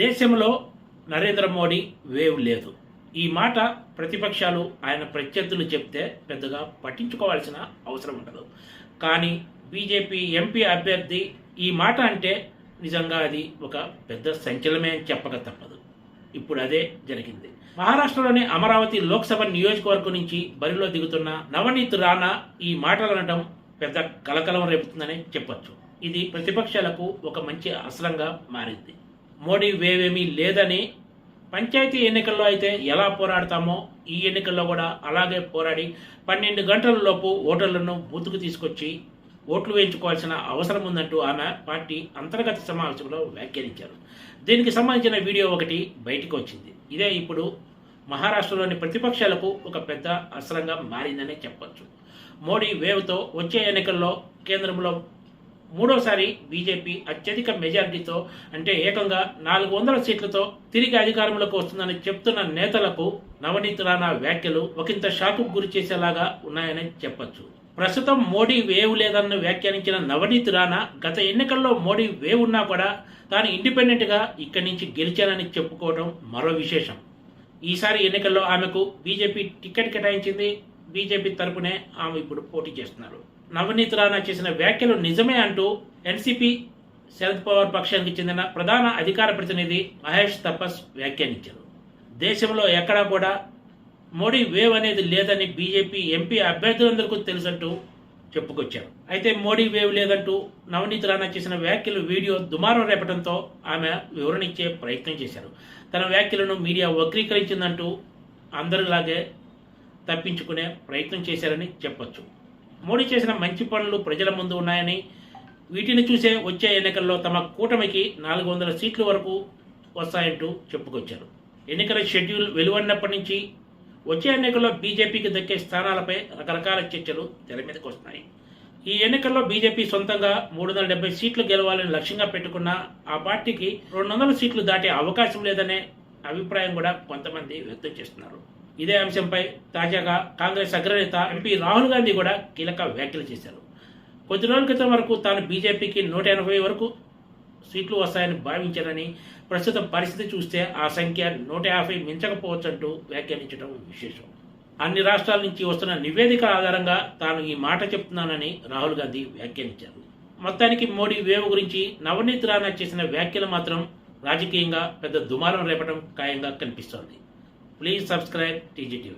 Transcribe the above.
దేశంలో నరేంద్ర మోడీ వేవ్ లేదు. ఈ మాట ప్రతిపక్షాలు ఆయన ప్రత్యర్థులు చెప్తే పెద్దగా పట్టించుకోవాల్సిన అవసరం ఉండదు. కానీ బీజేపీ ఎంపీ అభ్యర్థి ఈ మాట అంటే నిజంగా అది ఒక పెద్ద సంచలనమే అని చెప్పక తప్పదు. ఇప్పుడు అదే జరిగింది. మహారాష్ట్రలోని అమరావతి లోక్సభ నియోజకవర్గం నుంచి బరిలో దిగుతున్న నవనీత్ రాణా ఈ మాటలు అనడం పెద్ద కలకలం రేపుతుందని చెప్పొచ్చు. ఇది ప్రతిపక్షాలకు ఒక మంచి అసలంగా మారింది. మోడీ వేవేమీ లేదని పంచాయతీ ఎన్నికల్లో అయితే ఎలా పోరాడతామో ఈ ఎన్నికల్లో కూడా అలాగే పోరాడి పన్నెండు గంటల లోపు ఓటర్లను బూతుకు తీసుకొచ్చి ఓట్లు వేయించుకోవాల్సిన అవసరం ఉందంటూ ఆమె పార్టీ అంతర్గత సమావేశంలో వ్యాఖ్యానించారు. దీనికి సంబంధించిన వీడియో ఒకటి బయటికి వచ్చింది. ఇదే ఇప్పుడు మహారాష్ట్రలోని ప్రతిపక్షాలకు ఒక పెద్ద అస్త్రంగా మారిందనే చెప్పచ్చు. మోడీ వేవ్తో వచ్చే ఎన్నికల్లో కేంద్రంలో మూడోసారి బీజేపీ అత్యధిక మెజారిటీతో అంటే ఏకంగా నాలుగు వందల సీట్లతో తిరిగి అధికారంలోకి వస్తుందని చెప్తున్న నేతలకు నవనీత్ రాణా వ్యాఖ్యలు ఒకంత షాకు గురి చేసేలాగా ఉన్నాయని చెప్పొచ్చు. ప్రస్తుతం మోడీ వేవ్ లేదన్న వ్యాఖ్యానించిన నవనీత్ రాణా గత ఎన్నికల్లో మోడీ వేవ్ ఉన్నా కూడా తాను ఇండిపెండెంట్గా ఇక్కడి నుంచి గెలిచానని చెప్పుకోవడం మరో విశేషం. ఈసారి ఎన్నికల్లో ఆమెకు బీజేపీ టికెట్ కేటాయించింది. బీజేపీ తరపునే ఆమె ఇప్పుడు పోటీ చేస్తున్నారు. నవనీత్ రాణా చేసిన వ్యాఖ్యలు నిజమే అంటూ ఎన్సీపీ శరద్ పవార్ పక్షానికి చెందిన ప్రధాన అధికార ప్రతినిధి మహేష్ తపస్ వ్యాఖ్యానించారు. దేశంలో ఎక్కడా కూడా మోడీ వేవ్ అనేది లేదని బీజేపీ ఎంపీ అభ్యర్థులందరికీ తెలుసంటూ చెప్పుకొచ్చారు. అయితే మోడీ వేవ్ లేదంటూ నవనీత్ రాణా చేసిన వ్యాఖ్యలు వీడియో దుమారం రేపడంతో ఆమె వివరణ ఇచ్చే ప్రయత్నం చేశారు. తన వ్యాఖ్యలను మీడియా వక్రీకరించిందంటూ అందరిలాగే తప్పించుకునే ప్రయత్నం చేశారని చెప్పొచ్చు. మోడీ చేసిన మంచి పనులు ప్రజల ముందు ఉన్నాయని వీటిని చూసే వచ్చే ఎన్నికల్లో తమ కూటమికి నాలుగు వందల సీట్ల వరకు వస్తాయంటూ చెప్పుకొచ్చారు. ఎన్నికల షెడ్యూల్ వెలువడినప్పటి నుంచి వచ్చే ఎన్నికల్లో బీజేపీకి దక్కే స్థానాలపై రకరకాల చర్చలు తెర మీదకి వస్తున్నాయి. ఈ ఎన్నికల్లో బీజేపీ సొంతంగా మూడు వందల డెబ్బై సీట్లు గెలవాలని లక్ష్యంగా పెట్టుకున్న ఆ పార్టీకి రెండు వందల సీట్లు దాటే అవకాశం లేదనే అభిప్రాయం కూడా కొంతమంది వ్యక్తం చేస్తున్నారు. ఇదే అంశంపై తాజాగా కాంగ్రెస్ అగ్రనేత ఎంపీ రాహుల్ గాంధీ కూడా కీలక వ్యాఖ్యలు చేశారు. కొద్ది రోజుల క్రితం వరకు తాను బీజేపీకి నూట ఎనభై వరకు సీట్లు వస్తాయని భావించారని ప్రస్తుత పరిస్థితి చూస్తే ఆ సంఖ్య నూట యాభై మించకపోవచ్చంటూ వ్యాఖ్యానించడం విశేషం. అన్ని రాష్ట్రాల నుంచి వస్తున్న నివేదికల ఆధారంగా తాను ఈ మాట చెప్తున్నానని రాహుల్ గాంధీ వ్యాఖ్యానించారు. మొత్తానికి మోడీ వేవ్ గురించి నవనీత్ రాణా చేసిన వ్యాఖ్యలు మాత్రం రాజకీయంగా పెద్ద దుమారం రేపడం ఖాయంగా కనిపిస్తోంది. Please subscribe TGTV.